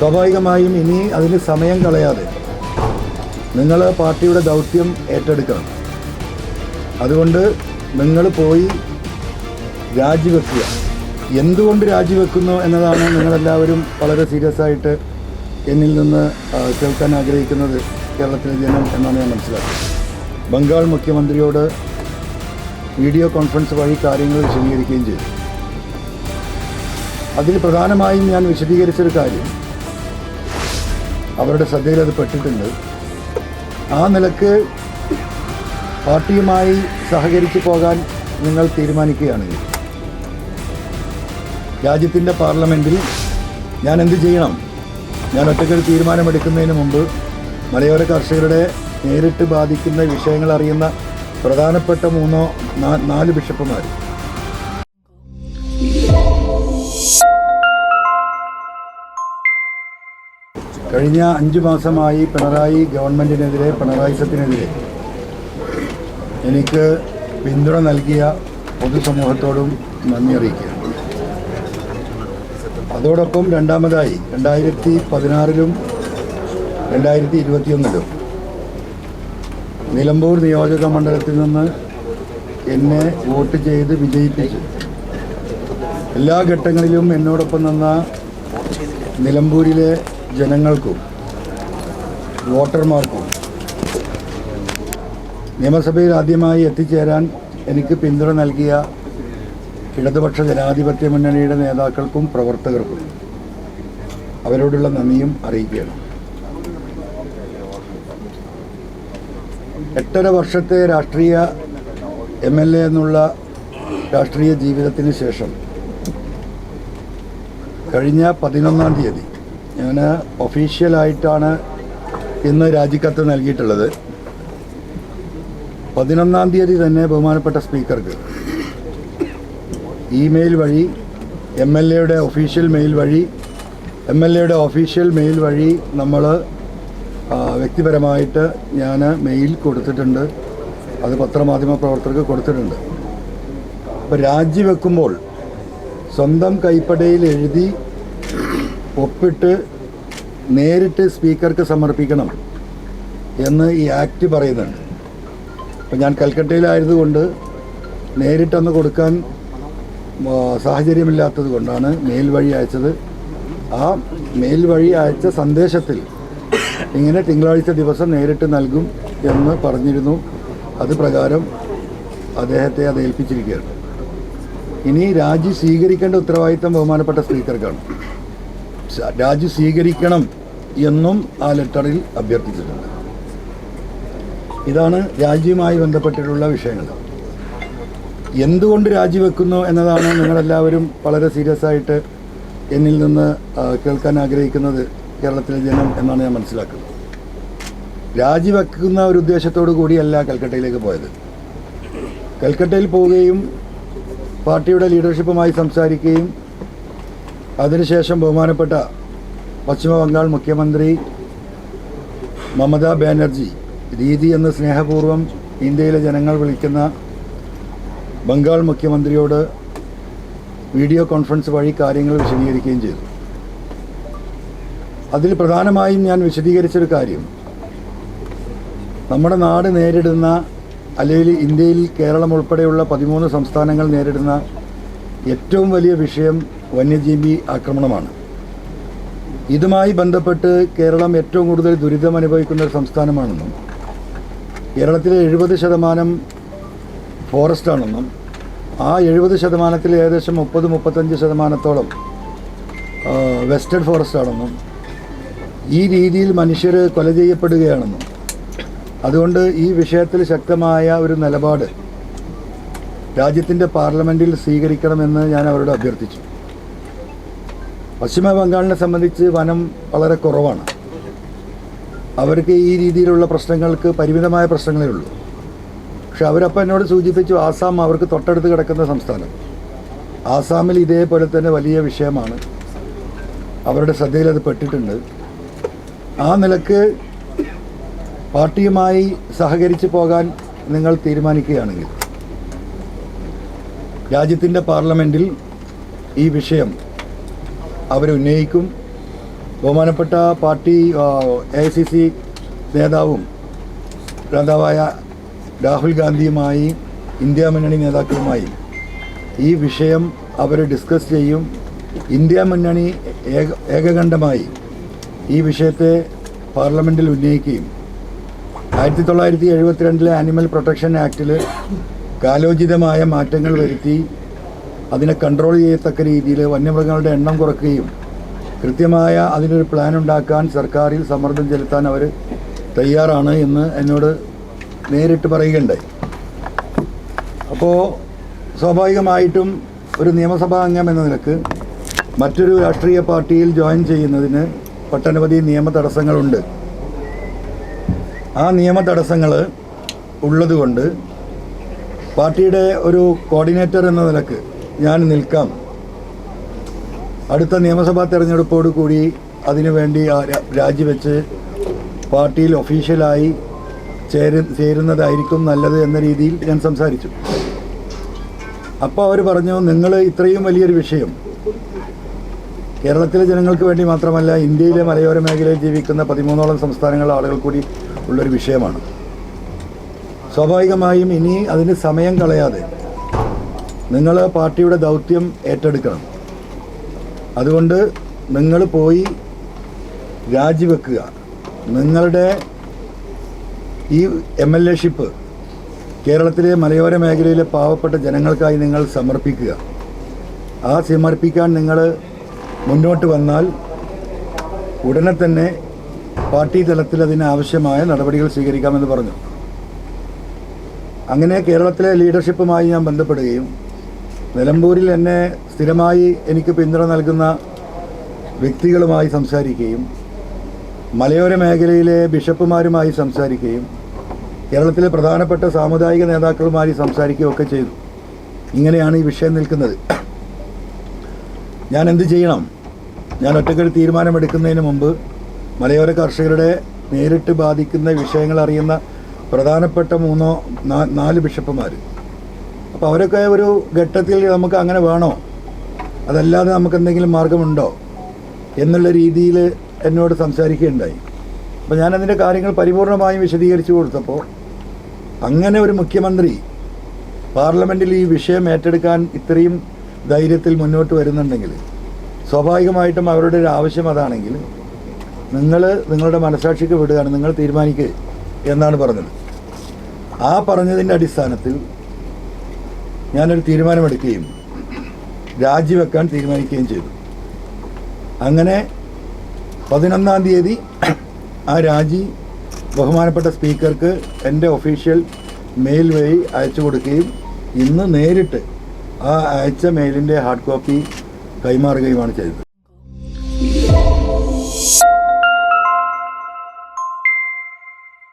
സ്വാഭാവികമായും ഇനി അതിന് സമയം കളയാതെ നിങ്ങൾ പാർട്ടിയുടെ ദൗത്യം ഏറ്റെടുക്കണം. അതുകൊണ്ട് നിങ്ങൾ പോയി രാജിവെക്കുക. എന്തുകൊണ്ട് രാജിവെക്കുന്നു എന്നതാണ് നിങ്ങളെല്ലാവരും വളരെ സീരിയസ് ആയിട്ട് എന്നിൽ നിന്ന് കേൾക്കാൻ ആഗ്രഹിക്കുന്നത് കേരളത്തിലെ ജനം എന്നാണ് ഞാൻ മനസ്സിലാക്കുന്നത്. ബംഗാൾ മുഖ്യമന്ത്രിയോട് വീഡിയോ കോൺഫറൻസ് വഴി കാര്യങ്ങൾ വിശദീകരിക്കുകയും ചെയ്തു. അതിൽ പ്രധാനമായും ഞാൻ വിശദീകരിച്ചൊരു കാര്യം അവരുടെ ശ്രദ്ധയിൽ അത് പെട്ടിട്ടുണ്ട്. ആ നിലയ്ക്ക് പാർട്ടിയുമായി സഹകരിച്ചു പോകാൻ നിങ്ങൾ തീരുമാനിക്കുകയാണെങ്കിൽ രാജ്യത്തിന്റെ പാർലമെന്റിൽ ഞാൻ എന്ത് ചെയ്യണം? ഞാൻ ഒറ്റയ്ക്കൊരു തീരുമാനമെടുക്കുന്നതിന് മുമ്പ് മലയോര കർഷകരുടെ നേരിട്ട് ബാധിക്കുന്ന വിഷയങ്ങൾ അറിയുന്ന പ്രധാനപ്പെട്ട മൂന്നോ നാല് ബിഷപ്പുമാർ കഴിഞ്ഞ അഞ്ച് മാസമായി പിണറായി ഗവൺമെന്റിനെതിരെ പിണറായിസത്തിനെതിരെ എനിക്ക് പിന്തുണ നൽകിയ പൊതുസമൂഹത്തോടും നന്ദി അറിയിക്കുക അതോടൊപ്പം രണ്ടാമതായി രണ്ടായിരത്തി പതിനാറിലും രണ്ടായിരത്തി ഇരുപത്തിയൊന്നിലും നിലമ്പൂർ നിയോജക മണ്ഡലത്തിൽ നിന്ന് എന്നെ വോട്ട് ചെയ്ത് വിജയിപ്പിച്ചു എല്ലാ ഘട്ടങ്ങളിലും എന്നോടൊപ്പം നിന്ന നിലമ്പൂരിലെ ജനങ്ങൾക്കും വോട്ടർമാർക്കും നിയമസഭയിൽ ആദ്യമായി എത്തിച്ചേരാൻ എനിക്ക് പിന്തുണ നൽകിയ ഇടതുപക്ഷ ജനാധിപത്യ മുന്നണിയുടെ നേതാക്കൾക്കും പ്രവർത്തകർക്കും അവരോടുള്ള നന്ദിയും അറിയിക്കുകയാണ്. എട്ടര വർഷത്തെ രാഷ്ട്രീയ എം എൽ എ എന്നുള്ള രാഷ്ട്രീയ ജീവിതത്തിന് ശേഷം കഴിഞ്ഞ പതിനൊന്നാം തീയതി ഞാൻ ഒഫീഷ്യലായിട്ടാണ് ഇന്ന് രാജിക്കത്ത് നൽകിയിട്ടുള്ളത്. പതിനൊന്നാം തീയതി തന്നെ ബഹുമാനപ്പെട്ട സ്പീക്കർക്ക് ഇമെയിൽ വഴി എം എൽ എയുടെ ഒഫീഷ്യൽ മെയിൽ വഴി എം എൽ എയുടെ ഒഫീഷ്യൽ മെയിൽ വഴി നമ്മൾ വ്യക്തിപരമായിട്ട് ഞാൻ മെയിൽ കൊടുത്തിട്ടുണ്ട്. അത് പത്രമാധ്യമ പ്രവർത്തകർക്ക് കൊടുത്തിട്ടുണ്ട്. അപ്പോൾ രാജിവെക്കുമ്പോൾ സ്വന്തം കൈപ്പടയിൽ എഴുതി ഒപ്പിട്ട് നേരിട്ട് സ്പീക്കർക്ക് സമർപ്പിക്കണം എന്ന് ഈ ആക്ട് പറയുന്നുണ്ട്. അപ്പം ഞാൻ കൽക്കട്ടയിലായതുകൊണ്ട് നേരിട്ടന്ന് കൊടുക്കാൻ സാഹചര്യമില്ലാത്തത് കൊണ്ടാണ് മെയിൽ വഴി അയച്ചത്. ആ മെയിൽ വഴി അയച്ച സന്ദേശത്തിൽ ഇങ്ങനെ തിങ്കളാഴ്ച ദിവസം നേരിട്ട് നൽകും എന്ന് പറഞ്ഞിരുന്നു. അത് പ്രകാരം അദ്ദേഹത്തെ അത് ഏൽപ്പിച്ചിരിക്കുകയാണ്. ഇനി രാജി സ്വീകരിക്കേണ്ട ഉത്തരവാദിത്തം ബഹുമാനപ്പെട്ട സ്പീക്കർക്കാണ്. രാജി സ്വീകരിക്കണം എന്നും ആ ലെറ്ററിൽ അഭ്യർത്ഥിച്ചിട്ടുണ്ട്. ഇതാണ് രാജ്യവുമായി ബന്ധപ്പെട്ടിട്ടുള്ള വിഷയങ്ങൾ. എന്തുകൊണ്ട് രാജിവെക്കുന്നു എന്നതാണ് നിങ്ങളെല്ലാവരും വളരെ സീരിയസ് ആയിട്ട് എന്നിൽ നിന്ന് കേൾക്കാൻ ആഗ്രഹിക്കുന്നത് കേരളത്തിലെ ജനം എന്നാണ് ഞാൻ മനസ്സിലാക്കുന്നത്. രാജിവെക്കുന്ന ഒരു ഉദ്ദേശത്തോടു കൂടിയല്ല കൽക്കട്ടയിലേക്ക് പോയത്. കൽക്കട്ടയിൽ പോവുകയും പാർട്ടിയുടെ ലീഡർഷിപ്പുമായി സംസാരിക്കുകയും അതിനുശേഷം ബഹുമാനപ്പെട്ട പശ്ചിമ ബംഗാൾ മുഖ്യമന്ത്രി മമതാ ബാനർജി രീതി എന്ന് സ്നേഹപൂർവം ഇന്ത്യയിലെ ജനങ്ങൾ വിളിക്കുന്ന ബംഗാൾ മുഖ്യമന്ത്രിയോട് വീഡിയോ കോൺഫറൻസ് വഴി കാര്യങ്ങൾ വിശദീകരിക്കുകയും ചെയ്തു. അതിൽ പ്രധാനമായും ഞാൻ വിശദീകരിച്ചൊരു കാര്യം. നമ്മുടെ നാട് നേരിടുന്ന അല്ലെങ്കിൽ ഇന്ത്യയിൽ കേരളം ഉൾപ്പെടെയുള്ള പതിമൂന്ന് സംസ്ഥാനങ്ങൾ നേരിടുന്ന ഏറ്റവും വലിയ വിഷയം വന്യജീവി ആക്രമണമാണ്. ഇതുമായി ബന്ധപ്പെട്ട് കേരളം ഏറ്റവും കൂടുതൽ ദുരിതം അനുഭവിക്കുന്ന ഒരു സംസ്ഥാനമാണെന്നും കേരളത്തിലെ എഴുപത് ശതമാനം ഫോറസ്റ്റ് ആണെന്നും ആ എഴുപത് ശതമാനത്തിൽ ഏകദേശം മുപ്പത് മുപ്പത്തഞ്ച് ശതമാനത്തോളം വെസ്റ്റേൺ ഫോറസ്റ്റ് ആണെന്നും ഈ രീതിയിൽ മനുഷ്യർ കൊല ചെയ്യപ്പെടുകയാണെന്നും. അതുകൊണ്ട് ഈ വിഷയത്തിൽ ശക്തമായ ഒരു നിലപാട് രാജ്യത്തിന്റെ പാർലമെന്റിൽ സ്വീകരിക്കണമെന്ന് ഞാൻ അവരോട് അഭ്യർത്ഥിച്ചു. പശ്ചിമ ബംഗാളിനെ സംബന്ധിച്ച് വനം വളരെ കുറവാണ്. അവർക്ക് ഈ രീതിയിലുള്ള പ്രശ്നങ്ങൾക്ക് പരിമിതമായ പ്രശ്നങ്ങളേ ഉള്ളൂ. പക്ഷെ അവരപ്പം എന്നോട് സൂചിപ്പിച്ചു ആസാം അവർക്ക് തൊട്ടടുത്ത് കിടക്കുന്ന സംസ്ഥാനം. ആസാമിൽ ഇതേപോലെ തന്നെ വലിയ വിഷയമാണ്. അവരുടെ ശ്രദ്ധയിൽ അത് പെട്ടിട്ടുണ്ട്. ആ നിലയ്ക്ക് പാർട്ടിയുമായി സഹകരിച്ച് പോകാൻ നിങ്ങൾ തീരുമാനിക്കുകയാണെങ്കിൽ രാജ്യത്തിന്റെ പാർലമെന്റിൽ ഈ വിഷയം അവരുന്നയിക്കും. ബഹുമാനപ്പെട്ട party A I C C നേതാവും നേതാവായ രാഹുൽ ഗാന്ധിയുമായി ഇന്ത്യ മുന്നണി നേതാക്കളുമായി ഈ വിഷയം അവർ ഡിസ്കസ് ചെയ്യും. ഇന്ത്യ മുന്നണി ഏക ഏകകണ്ഠമായി ഈ വിഷയത്തെ പാർലമെന്റിൽ ഉന്നയിക്കുകയും ആയിരത്തി തൊള്ളായിരത്തി എഴുപത്തിരണ്ടിലെ ആനിമൽ പ്രൊട്ടക്ഷൻ ആക്ടിൽ കാലോചിതമായ മാറ്റങ്ങൾ വരുത്തി അതിനെ കൺട്രോൾ ചെയ്യത്തക്ക രീതിയിൽ വന്യമൃഗങ്ങളുടെ എണ്ണം കുറയ്ക്കുകയും കൃത്യമായ അതിനൊരു പ്ലാൻ ഉണ്ടാക്കാൻ സർക്കാരിൽ സമ്മർദ്ദം ചെലുത്താൻ അവർ തയ്യാറാണ് എന്ന് എന്നോട് നേരിട്ട് പറയുകയുണ്ടായി. അപ്പോൾ സ്വാഭാവികമായിട്ടും ഒരു നിയമസഭാ അംഗം എന്ന നിലയ്ക്ക് മറ്റൊരു രാഷ്ട്രീയ പാർട്ടിയിൽ ജോയിൻ ചെയ്യുന്നതിന് ഒട്ടനവധി നിയമ തടസ്സങ്ങളുണ്ട്. ആ നിയമ തടസ്സങ്ങൾ ഉള്ളതുകൊണ്ട് പാർട്ടിയുടെ ഒരു കോർഡിനേറ്റർ എന്ന നിലയ്ക്ക് ഞാൻ നിൽക്കാം. അടുത്ത നിയമസഭാ തെരഞ്ഞെടുപ്പോട് കൂടി അതിനുവേണ്ടി രാജിവെച്ച് പാർട്ടിയിൽ ഒഫീഷ്യലായി ചേരു ചേരുന്നതായിരിക്കും നല്ലത് എന്ന രീതിയിൽ ഞാൻ സംസാരിച്ചു. അപ്പോൾ അവർ പറഞ്ഞു നിങ്ങൾ ഇത്രയും വലിയൊരു വിഷയം കേരളത്തിലെ ജനങ്ങൾക്ക് വേണ്ടി മാത്രമല്ല ഇന്ത്യയിലെ മലയോര മേഖലയിൽ ജീവിക്കുന്ന പതിമൂന്നോളം സംസ്ഥാനങ്ങളിലെ ആളുകൾ കൂടി ഉള്ളൊരു വിഷയമാണ്. സ്വാഭാവികമായും ഇനി അതിന് സമയം കളയാതെ നിങ്ങൾ പാർട്ടിയുടെ ദൗത്യം ഏറ്റെടുക്കണം. അതുകൊണ്ട് നിങ്ങൾ പോയി രാജിവെക്കുക. നിങ്ങളുടെ ഈ എം എൽ എ ഷിപ്പ് കേരളത്തിലെ മലയോര മേഖലയിലെ പാവപ്പെട്ട ജനങ്ങൾക്കായി നിങ്ങൾ സമർപ്പിക്കുക. ആ സമർപ്പിക്കാൻ നിങ്ങൾ മുന്നോട്ട് വന്നാൽ ഉടനെ തന്നെ പാർട്ടി തലത്തിൽ അതിന് ആവശ്യമായ നടപടികൾ സ്വീകരിക്കാമെന്ന് പറഞ്ഞു. അങ്ങനെ കേരളത്തിലെ ലീഡർഷിപ്പുമായി ഞാൻ ബന്ധപ്പെടുകയും നിലമ്പൂരിൽ എന്നെ സ്ഥിരമായി എനിക്ക് പിന്തുണ നൽകുന്ന വ്യക്തികളുമായി സംസാരിക്കുകയും മലയോര മേഖലയിലെ ബിഷപ്പുമാരുമായി സംസാരിക്കുകയും കേരളത്തിലെ പ്രധാനപ്പെട്ട സാമുദായിക നേതാക്കളുമായി സംസാരിക്കുകയൊക്കെ ചെയ്തു. ഇങ്ങനെയാണ് ഈ വിഷയം നിൽക്കുന്നത്. ഞാൻ എന്ത് ചെയ്യണം? ഞാൻ ഒറ്റക്കൊരു തീരുമാനമെടുക്കുന്നതിന് മുമ്പ് മലയോര കർഷകരുടെ നേരിട്ട് ബാധിക്കുന്ന വിഷയങ്ങൾ അറിയുന്ന പ്രധാനപ്പെട്ട മൂന്നോ നാല് ബിഷപ്പുമാർ അപ്പോൾ അവരൊക്കെ ഒരു ഘട്ടത്തിൽ നമുക്ക് അങ്ങനെ വേണോ? അതല്ലാതെ നമുക്ക് എന്തെങ്കിലും മാർഗമുണ്ടോ? എന്നുള്ള രീതിയിൽ എന്നോട് സംസാരിക്കുകയുണ്ടായി. അപ്പോൾ ഞാൻ അതിന്റെ കാര്യങ്ങൾ പരിപൂർണമായും വിശദീകരിച്ചു കൊടുത്തപ്പോൾ അങ്ങനെ ഒരു മുഖ്യമന്ത്രി പാർലമെന്റിൽ ഈ വിഷയം ഏറ്റെടുക്കാൻ ഇത്രയും ധൈര്യത്തിൽ മുന്നോട്ട് വരുന്നുണ്ടെങ്കിൽ സ്വാഭാവികമായിട്ടും അവരുടെ ഒരു ആവശ്യം അതാണെങ്കിൽ നിങ്ങൾ നിങ്ങളുടെ മനസാക്ഷിക്ക് വിടുകയാണ് നിങ്ങൾ തീരുമാനിക്കുക എന്നാണ് പറഞ്ഞത്. ആ പറഞ്ഞതിന്റെ അടിസ്ഥാനത്തിൽ ഞാനൊരു തീരുമാനമെടുക്കുകയും രാജിവെക്കാൻ തീരുമാനിക്കുകയും ചെയ്തു. അങ്ങനെ പതിനൊന്നാം തീയതി ആ രാജി ബഹുമാനപ്പെട്ട സ്പീക്കർക്ക് എന്റെ ഒഫീഷ്യൽ മെയിൽ വഴി അയച്ചു കൊടുക്കുകയും ഇന്ന് നേരിട്ട് ആ അയച്ച മെയിലിന്റെ ഹാർഡ് കോപ്പി കൈമാറുകയുമാണ് ചെയ്തത്.